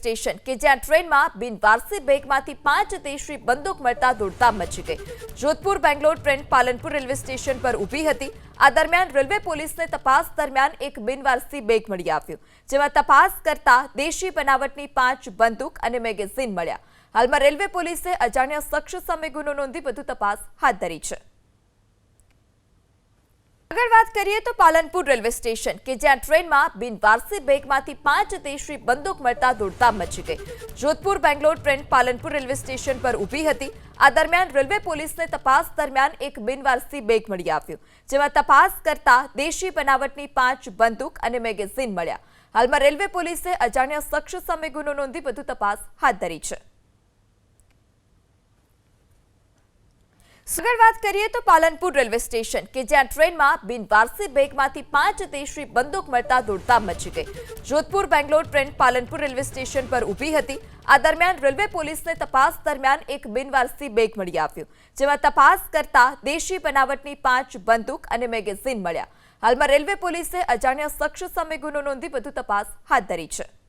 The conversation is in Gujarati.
સ્ટેશન કે જ્યાં ટ્રેનમાં બિનવારસી બેગમાંથી પાંચ દેશી બંદૂક મળતા દોડધામ મચી ગઈ. Jodhpur, Bangalore train Palanpur railway station પર ઊભી હતી. આ દરમિયાન રેલવે પોલીસને તપાસ દરમિયાન એક બિનવારસી બેગ મળી આવ્યું, જેમાં તપાસ કરતા દેશી બનાવટની પાંચ બંદૂક અને મેગેઝીન મળ્યા. હાલમાં રેલવે પોલીસે અજાણ્યા શખ્સ સામે ગુનો નોંધી વધુ તપાસ હાથ ધરી છે. આગળ વાત કરીએ તો પાલનપુર રેલવે સ્ટેશન, કે જ્યાં ટ્રેનમાં બિનવારસી બેગમાંથી પાંચ દેશી બંદૂક મળતા દોડતા મચી ગઈ. Jodhpur Bangalore train Palanpur railway station પર ઊભી હતી. આ દરમિયાન રેલવે પોલીસને તપાસ દરમિયાન એક બિનવારસી બેગ મળી આવ્યું, જેમાં તપાસ કરતા દેશી બનાવટની પાંચ બંદૂક અને મેગેઝીન મળ્યા. હાલમાં રેલવે પોલીસે અજાણ્યા શખ્સ સામે ગુનો નોંધી વધુ તપાસ હાથ ધરી છે. આગળ વાત કરીએ તો પાલનપુર રેલવે સ્ટેશન, કે જ્યાં ટ્રેનમાં બિનવારસી બેગમાંથી પાંચ દેશી બંદૂક મળતા દોડધામ મચી ગઈ. Jodhpur, Bangalore train Palanpur railway station પર ઊભી હતી. આ દરમિયાન રેલવે પોલીસને તપાસ દરમિયાન એક બિનવારસી બેગ મળી આવ્યું. જેમાં તપાસ કરતા દેશી બનાવટની પાંચ બંદૂક અને મેગેઝીન મળ્યા. હાલમાં રેલવે પોલીસે અજાણ્યા શખ્સ સામે ગુનો નોંધી વધુ તપાસ હાથ ધરી છે.